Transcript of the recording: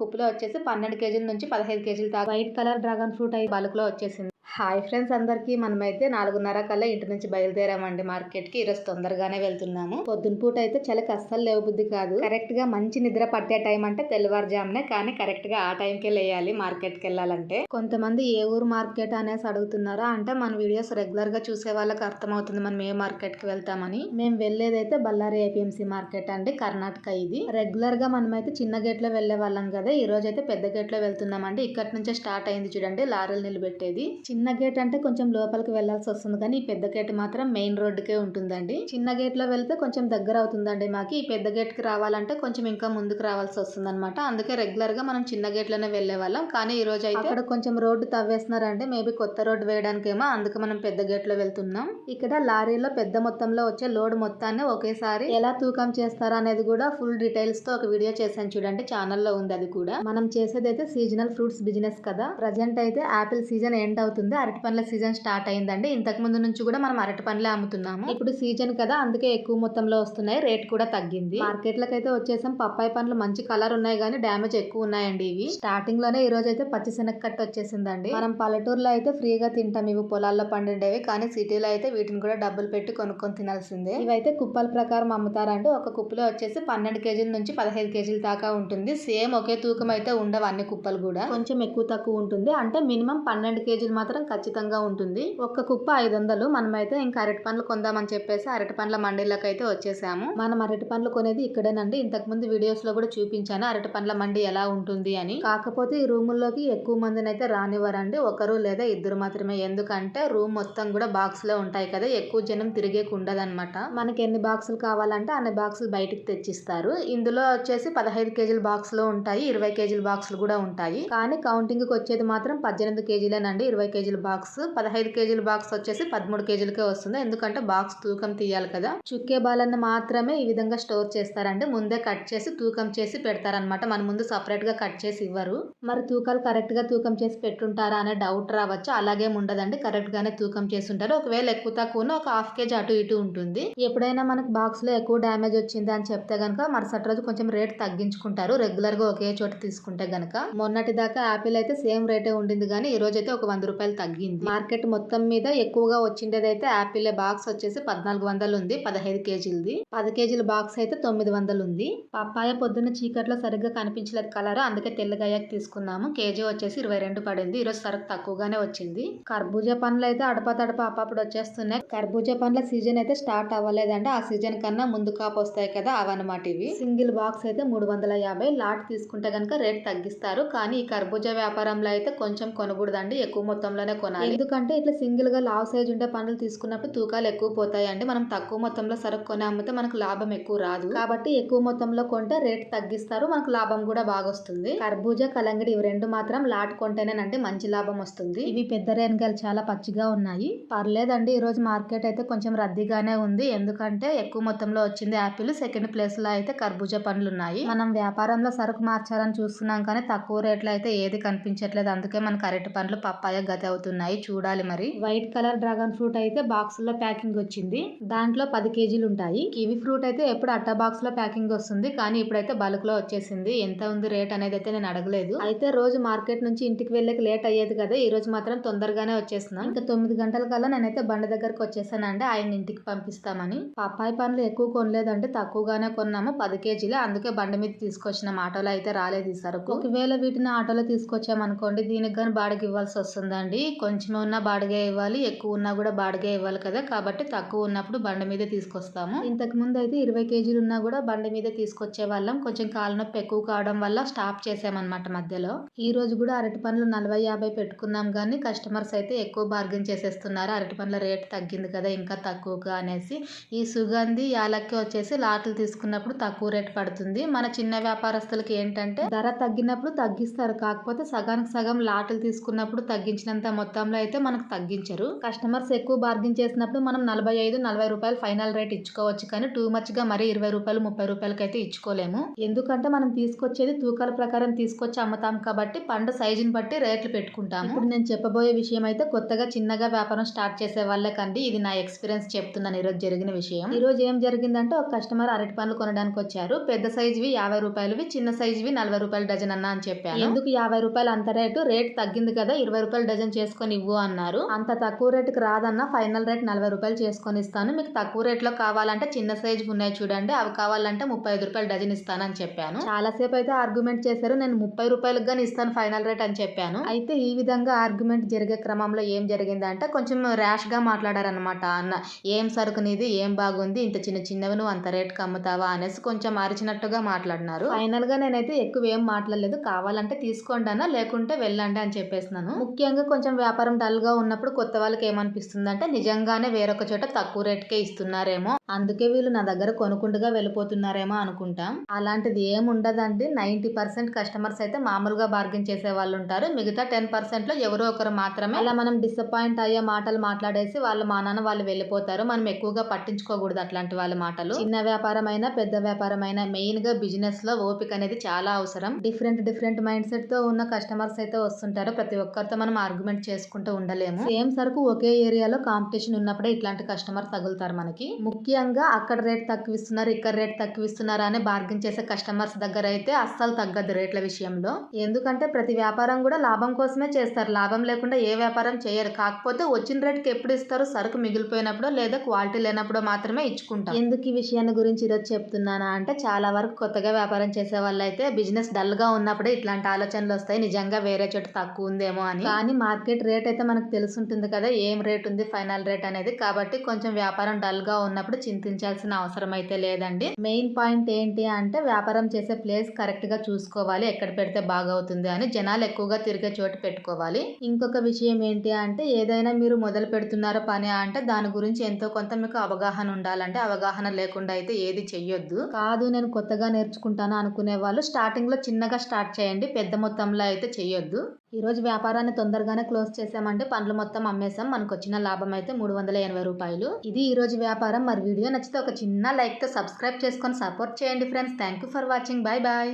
కుప్పలో కుప్పులో వచ్చేసి పన్నెండు కేజీల నుంచి పదహైదు కేజీల దాకా. వైట్ కలర్ డ్రాగన్ ఫ్రూట్ అయితే బల్క్లో వచ్చేసింది. హాయ్ ఫ్రెండ్స్ అందరికీ మనమైతే నాలుగున్నర కల్లా ఇంటి నుంచి బయలుదేరామండి మార్కెట్కి ఈరోజు తొందరగానే వెళ్తున్నాము. పొద్దున పూట అయితే చలికి అస్సలు లేవు బుద్ధి కాదు. కరెక్ట్గా మంచి నిద్ర పట్టే టైం అంటే తెల్లవారుజామునే కానీ కరెక్ట్గా ఆ టైంకే లేయాలి మార్కెట్కి వెళ్ళాలంటే. కొంతమంది ఏ ఊరు మార్కెట్ అనేసి అడుగుతున్నారా అంటే మన వీడియోస్ రెగ్యులర్గా చూసే వాళ్ళకి అర్థమవుతుంది మనం ఏ మార్కెట్కి వెళ్తామని. మేము వెళ్ళేదైతే బళ్ళారి ఏపీఎంసీ మార్కెట్ అండి కర్ణాటక ఇది. రెగ్యులర్గా మనమైతే చిన్న గేట్లో వెళ్ళే వాళ్ళం కదా ఈ రోజు అయితే పెద్ద గేట్లో వెళ్తున్నామండి. ఇక్కడ నుంచే స్టార్ట్ అయింది చూడండి లారీలు నిలబెట్టేది. చిన్న చిన్న గేట్ అంటే కొంచెం లోపలికి వెళ్ళాల్సి వస్తుంది. కానీ ఈ పెద్ద గేట్ మాత్రం మెయిన్ రోడ్డుకే ఉంటుందండి. చిన్న గేట్లో వెళ్తే కొంచెం దగ్గర అవుతుందండి మాకు. ఈ పెద్ద గేట్కి రావాలంటే కొంచెం ఇంకా ముందుకు రావాల్సి వస్తుంది అనమాట అందుకే రెగ్యులర్గా మనం చిన్న గేట్లోనే వెళ్ళే వాళ్ళం. కానీ ఈ రోజు అయితే అక్కడ కొంచెం రోడ్డు తవ్వేస్తున్నారంటే మేబీ కొత్త రోడ్డు వేయడానికేమో అందుకే మనం పెద్ద గేట్లో వెళ్తున్నాం. ఇక్కడ లారీలో పెద్ద మొత్తంలో వచ్చే లోడ్ మొత్తాన్ని ఒకేసారి ఎలా తూకం చేస్తారా అనేది కూడా ఫుల్ డీటెయిల్స్తో ఒక వీడియో చేశాను చూడండి. ఛానల్లో ఉంది అది కూడా. మనం చేసేది అయితే సీజనల్ ఫ్రూట్స్ బిజినెస్ కదా. ప్రజెంట్ అయితే ఆపిల్ సీజన్ ఎండ్ అవుతుంది. అరటి పండ్ల సీజన్ స్టార్ట్ అయిందండి. ఇంతకు ముందు నుంచి కూడా మనం అరటి పండ్లే అమ్ముతున్నాము. ఇప్పుడు సీజన్ కదా అందుకే ఎక్కువ మొత్తంలో వస్తున్నాయి. రేట్ కూడా తగ్గింది. మార్కెట్లకు అయితే వచ్చేసాం. పప్పాయి పండ్లు మంచి కలర్ ఉన్నాయి కానీ డ్యామేజ్ ఎక్కువ ఉన్నాయండి ఇవి. స్టార్టింగ్లోనే ఈ రోజు అయితే పచ్చి శనగకట్ట వచ్చేసిందండి. మనం పల్లెటూరులో అయితే ఫ్రీగా తింటాం. ఇవి పొలాల్లో పండిండేవి కానీ సిటీలో అయితే వీటిని కూడా డబ్బులు పెట్టి కొనుక్కొని తినాల్సిందే. ఇవైతే కుప్పల ప్రకారం అమ్ముతారండి. ఒక కుప్పలో వచ్చేసి పన్నెండు కేజీల నుంచి పదహైదు కేజీల దాకా ఉంటుంది. సేమ్ ఒకే తూకం అయితే ఉండవు అన్ని కుప్పలు కూడా. కొంచెం ఎక్కువ తక్కువ ఉంటుంది. అంటే మినిమం పన్నెండు కేజీలు మాత్రం ఖచ్చితంగా ఉంటుంది. ఒక్క కుప్ప ఐదు వందలు మనమైతే ఇంకా అరటి పండ్లు కొందామని చెప్పేసి అరటి పండ్ల మండీలకు అయితే వచ్చేసాము. మనం అరటి పండ్లు కొనేది ఇక్కడేనండి. ఇంతకు ముందు వీడియోస్లో కూడా చూపించాను. అరటి పండ్ల మండి ఎలా ఉంటుంది అని. కాకపోతే ఈ రూముల్లోకి ఎక్కువ మందిని అయితే రానివ్వరండి. ఒకరు లేదా ఇద్దరు మాత్రమే. ఎందుకంటే రూమ్ మొత్తం కూడా బాక్స్లో ఉంటాయి కదా. ఎక్కువ జనం తిరిగేకి ఉండదన్నమాట. మనకి ఎన్ని బాక్సులు కావాలంటే అన్ని బాక్సులు బయటికి తెచ్చిస్తారు. ఇందులో వచ్చేసి పదహైదు కేజీల బాక్స్లో ఉంటాయి. ఇరవై కేజీల బాక్సులు కూడా ఉంటాయి. కానీ కౌంటింగ్కి వచ్చేది మాత్రం పద్దెనిమిది కేజీలేనండి. ఇరవై కేజీ కేజీల బాక్స్ పదహైదు కేజీల బాక్స్ వచ్చేసి పదమూడు కేజీలకే వస్తుంది. ఎందుకంటే బాక్స్ తూకం తీయాలి కదా. చుక్కే బాలన్న మాత్రమే ఈ విధంగా స్టోర్ చేస్తారంటే ముందే కట్ చేసి తూకం చేసి పెడతారనమాట మన ముందు సపరేట్గా కట్ చేసి ఇవ్వరు. మరి తూకాలు కరెక్ట్గా తూకం చేసి పెట్టుంటారా అనే డౌట్ రావచ్చు. అలాగే ఉండదండి. కరెక్ట్ గానే తూకం చేసి ఉంటారు ఒకవేళ ఎక్కువ తక్కువ ఒక హాఫ్ కేజీ అటు ఇటు ఉంటుంది. ఎప్పుడైనా మనకు బాక్స్లో ఎక్కువ డ్యామేజ్ వచ్చింది అని చెప్తే గనక మరుసటి రోజు కొంచెం రేట్ తగ్గించుకుంటారు. రెగ్యులర్గా ఒకే చోట తీసుకుంటే గనక. మొన్నటి దాకా యాపిల్ అయితే సేమ్ రేటే ఉండింది. కానీ ఈ రోజు అయితే ఒక వంద రూపాయలు తగ్గింది. మార్కెట్ మొత్తం మీద ఎక్కువగా వచ్చిండేది అయితే యాపిల్ బాక్స్ వచ్చేసి పద్నాలుగు వందలు ఉంది పదహైదు కేజీలది. పది కేజీల బాక్స్ అయితే తొమ్మిది వందలు ఉంది. పప్పాయ పొద్దున్న చీకట్లో సరిగ్గా కనిపించలేదు కలర్ అందుకే తెల్లగయ్యాక తీసుకున్నాము. కేజీ వచ్చేసి ఇరవై రెండు పడింది. ఈరోజు సరుకు తక్కువగానే వచ్చింది. కర్బూజా పండ్లు అయితే అడప తడప అప్పుడప్పుడు వచ్చేస్తున్నాయి. కర్బూజా పండ్ల సీజన్ అయితే స్టార్ట్ అవ్వలేదండి. ఆ సీజన్ కన్నా ముందు కాపు వస్తాయి కదా అవన్నమాట ఇవి. సింగిల్ బాక్స్ అయితే మూడు వందల యాభై. లాట్ తీసుకుంటే కనుక రేట్ తగ్గిస్తారు. కానీ ఈ కర్బూజా వ్యాపారంలో అయితే కొంచెం కొనకూడదండి. ఎక్కువ మొత్తంలోనే కొనాలి? ఎందుకంటే ఇట్లా సింగిల్గా లావ్ సైజ్ ఉండే పండ్లు తీసుకున్నప్పుడు తూకాలు ఎక్కువ పోతాయి. అండి మనం తక్కువ మొత్తంలో సరుకు కొని అమ్మితే మనకు లాభం ఎక్కువ రాదు. కాబట్టి ఎక్కువ మొత్తంలో కొంటే రేట్ తగ్గిస్తారు. మనకు లాభం కూడా బాగా వస్తుంది. కర్బూజా కలంగడి ఇవి రెండు మాత్రం లాట్ కొంటేనేనంటే మంచి లాభం వస్తుంది. ఇవి పెద్ద రేణగాయలు చాలా పచ్చిగా ఉన్నాయి. పర్లేదండి ఈ రోజు మార్కెట్ అయితే కొంచెం రద్దీగానే ఉంది. ఎందుకంటే ఎక్కువ మొత్తంలో వచ్చింది యాపిల్. సెకండ్ ప్లేస్లో అయితే కర్బూజా పండ్లు ఉన్నాయి. మనం వ్యాపారంలో సరుకు మార్చాలని చూస్తున్నాం కానీ తక్కువ రేట్లో అయితే ఏది కనిపించట్లేదు. అందుకే మనకు అరటి పండ్లు పప్పాయ గతి అవుతున్నాయి చూడాలి మరి. వైట్ కలర్ డ్రాగన్ ఫ్రూట్ అయితే బాక్స్లో ప్యాకింగ్ వచ్చింది. దాంట్లో పది కేజీలు ఉంటాయి. కివి ఫ్రూట్ అయితే ఎప్పుడు అట్ట బాక్స్లో ప్యాకింగ్ వస్తుంది కానీ ఇప్పుడైతే బల్క్లో వచ్చేసింది. ఎంత ఉంది రేట్ అనేది అయితే నేను అడగలేదు. అయితే రోజు మార్కెట్ నుంచి ఇంటికి వెళ్ళక లేట్ అయ్యేది కదా ఈ రోజు మాత్రం తొందరగానే వచ్చేస్తున్నాను ఇంకా తొమ్మిది గంటల కల్లా నేనైతే బండ దగ్గరకు వచ్చేసానండి ఆయన ఇంటికి పంపిస్తామని. పప్పాయి పండ్లు ఎక్కువ కొనలేదంటే తక్కువగానే కొన్నాము పది కేజీలు. అందుకే బండి మీద తీసుకొచ్చిన. ఆటోలో అయితే రాలేదు ఈ సరుకు ఒకవేళ వీటిని ఆటోలో తీసుకొచ్చామనుకోండి దీనికి కానీ బాడిగ ఇవ్వాల్సి వస్తుందండి. కొంచెం ఉన్న బాడిగే ఇవ్వాలి ఎక్కువ ఉన్నా కూడా బాడిగే ఇవ్వాలి కదా. కాబట్టి తక్కువ ఉన్నప్పుడు బండ మీద తీసుకొస్తాము. ఇంతకు ముందు అయితే ఇరవై కేజీలు ఉన్నా కూడా బండి మీద తీసుకొచ్చే వాళ్ళం. కొంచెం కాలు నొప్పి ఎక్కువ కావడం వల్ల స్టాప్ చేసామన్నమాట మధ్యలో. ఈ రోజు కూడా అరటి పండ్లు నలభై యాభై పెట్టుకున్నాం కానీ కస్టమర్స్ అయితే ఎక్కువ బార్గెన్ చేసేస్తున్నారు. అరటి పండ్ల రేట్ తగ్గింది కదా ఇంకా తక్కువగా అనేసి. ఈ సుగంధి యాలక్కి వచ్చేసి లాట్లు తీసుకున్నప్పుడు తక్కువ రేట్ పడుతుంది. మన చిన్న వ్యాపారస్తులకి ఏంటంటే ధర తగ్గినప్పుడు తగ్గిస్తారు. కాకపోతే సగానికి సగం లాట్లు తీసుకున్నప్పుడు తగ్గించినంత మొత్తంలో అయితే మనకు తగ్గించరు. కస్టమర్స్ ఎక్కువ బార్గింగ్ చేసినప్పుడు మనం నలభై ఐదు నలభై రూపాయలు ఫైనల్ రేట్ ఇచ్చుకోవచ్చు కానీ టూ మచ్గా మరి ఇరవై రూపాయలు ముప్పై రూపాయలకి అయితే ఇచ్చుకోలేము. ఎందుకంటే మనం తీసుకొచ్చేది తూకాల ప్రకారం తీసుకొచ్చి అమ్ముతాం కాబట్టి పండు సైజుని బట్టి రేట్లు పెట్టుకుంటాం ఇప్పుడు నేను చెప్పబోయే విషయం అయితే కొత్తగా చిన్నగా వ్యాపారం స్టార్ట్ చేసే వాళ్ళకండి ఇది నా ఎక్స్పీరియన్స్ చెప్తున్నాను ఈరోజు జరిగిన విషయం. ఈ రోజు ఏం జరిగిందంటే ఒక కస్టమర్ అరటి పండ్లు కొనడానికి వచ్చారు. పెద్ద సైజువి యాభై రూపాయలువి చిన్న సైజువి నలభై రూపాయలు డజన్ అన్న అని చెప్పారు ఎందుకు యాభై రూపాయలు అంత రేటు? రేట్ తగ్గింది కదా. ఇరవై రూపాయలు డజన్ చేసుకొని ఇవ్వు అన్నారు. అంత తక్కువ రేటుకి రాదన్న ఫైనల్ రేట్ నలభై రూపాయలు చేసుకొని ఇస్తాను. మీకు తక్కువ రేట్లో కావాలంటే చిన్న సైజు ఉన్నాయి చూడండి. అవి కావాలంటే ముప్పై ఐదు రూపాయలు డజన్ ఇస్తానని చెప్పాను. చాలాసేపు అయితే ఆర్గ్యుమెంట్ చేశారు. నేను ముప్పై రూపాయలకు కానీ ఇస్తాను ఫైనల్ రేట్ అని చెప్పాను. అయితే ఈ విధంగా ఆర్గ్యుమెంట్ జరిగే క్రమంలో ఏం జరిగిందంటే కొంచెం ర్యాష్గా మాట్లాడారనమాట అన్న. ఏం సరుకు నీది? ఏం బాగుంది? ఇంత చిన్న చిన్నవి నువ్వు అంత రేట్కి అమ్ముతావా? అనేసి కొంచెం అరిచినట్టుగా మాట్లాడినారు. ఫైనల్గా నేనైతే ఎక్కువ ఏం మాట్లాడలేదు. కావాలంటే తీసుకోండి అన్న లేకుంటే వెళ్ళండి అని చెప్పేసినాను. ముఖ్యంగా కొంచెం వ్యాపారం డల్గా ఉన్నప్పుడు కొత్త వాళ్ళకి ఏమనిపిస్తుంది అంటే నిజంగానే వేరొక చోట తక్కువ రేట్కే ఇస్తున్నారేమో. అందుకే వీళ్ళు నా దగ్గర కొనుక్కుంటూగా వెళ్ళిపోతున్నారేమో అనుకుంటాం. అలాంటిది ఏం ఉండదండి నైంటీ పర్సెంట్ కస్టమర్స్ అయితే మామూలుగా బార్గెన్ చేసే వాళ్ళు ఉంటారు. మిగతా టెన్ పర్సెంట్లో ఎవరో ఒకరు మాత్రమే. అలా మనం డిసప్పాయింట్ అయ్యే మాటలు మాట్లాడేసి వాళ్ళు మా నాన్న వాళ్ళు వెళ్ళిపోతారు. మనం ఎక్కువగా పట్టించుకోకూడదు అట్లాంటి వాళ్ళ మాటలు. చిన్న వ్యాపారం పెద్ద వ్యాపారం మెయిన్గా బిజినెస్లో ఓపిక అనేది చాలా అవసరం. డిఫరెంట్ డిఫరెంట్ మైండ్ సెట్తో ఉన్న కస్టమర్స్ అయితే వస్తుంటారు. ప్రతి ఒక్కరితో మనం ఆర్గ్యుమెంట్ చేసుకుంటూ ఉండలేము. సేమ్ సరుకు ఒకే ఏరియాలో కాంపిటీషన్ ఉన్నప్పుడే ఇట్లాంటి కస్టమర్ తగులుతారు మనకి. ముఖ్యంగా అక్కడ రేట్ తక్కువ ఇస్తున్నారు ఇక్కడ రేట్ తక్కువ ఇస్తున్నారు అని బార్గెన్ చేసే కస్టమర్స్ దగ్గర అయితే అస్సలు తగ్గదు రేట్ల విషయంలో. ఎందుకంటే ప్రతి వ్యాపారం కూడా లాభం కోసమే చేస్తారు. లాభం లేకుండా ఏ వ్యాపారం చేయరు. కాకపోతే వచ్చిన రేట్కి ఎప్పుడు ఇస్తారు? సరుకు మిగిలిపోయినప్పుడు లేదా క్వాలిటీ లేనప్పుడు మాత్రమే ఇచ్చుకుంటాం. ఎందుకు ఈ విషయాన్ని గురించి ఈరోజు చెప్తున్నానా అంటే చాలా వరకు కొత్తగా వ్యాపారం చేసే వాళ్ళు అయితే బిజినెస్ డల్గా ఉన్నప్పుడే ఇట్లాంటి ఆలోచనలు వస్తాయి. నిజంగా వేరే చోట తక్కువ ఉందేమో అని. కానీ మార్కెట్ రేట్ అయితే మనకు తెలుసుంటుంది కదా ఏం రేట్ ఉంది ఫైనల్ రేట్ అనేది. కాబట్టి కొంచెం వ్యాపారం డల్గా ఉన్నప్పుడు చింతించాల్సిన అవసరం అయితే లేదండి. మెయిన్ పాయింట్ ఏంటి అంటే వ్యాపారం చేసే ప్లేస్ కరెక్ట్గా చూసుకోవాలి. ఎక్కడ పెడితే బాగవుతుంది అని జనాలు ఎక్కువగా తిరిగే చోటు పెట్టుకోవాలి. ఇంకొక విషయం ఏంటి అంటే ఏదైనా మీరు మొదలు పెడుతున్నారో పని అంటే దాని గురించి ఎంతో కొంత మీకు అవగాహన ఉండాలంటే అవగాహన లేకుండా అయితే ఏది చెయ్యొద్దు. కాదు నేను కొత్తగా నేర్చుకుంటాను అనుకునే వాళ్ళు స్టార్టింగ్లో చిన్నగా స్టార్ట్ చేయండి. పెద్ద మొత్తంలో అయితే చెయ్యొద్దు. ఈరోజు వ్యాపారాన్ని తొందరగానే క్లోజ్ చేసామంటే పండ్లు మొత్తం అమ్మేసాం మనకు వచ్చిన లాభం అయితే మూడు వందల ఎనభై రూపాయలు. ఇది ఈ రోజు వ్యాపారం. మరి వీడియో నచ్చితే ఒక చిన్న లైక్తో సబ్స్క్రైబ్ చేసుకొని సపోర్ట్ చేయండి friends. Thank you for watching. Bye bye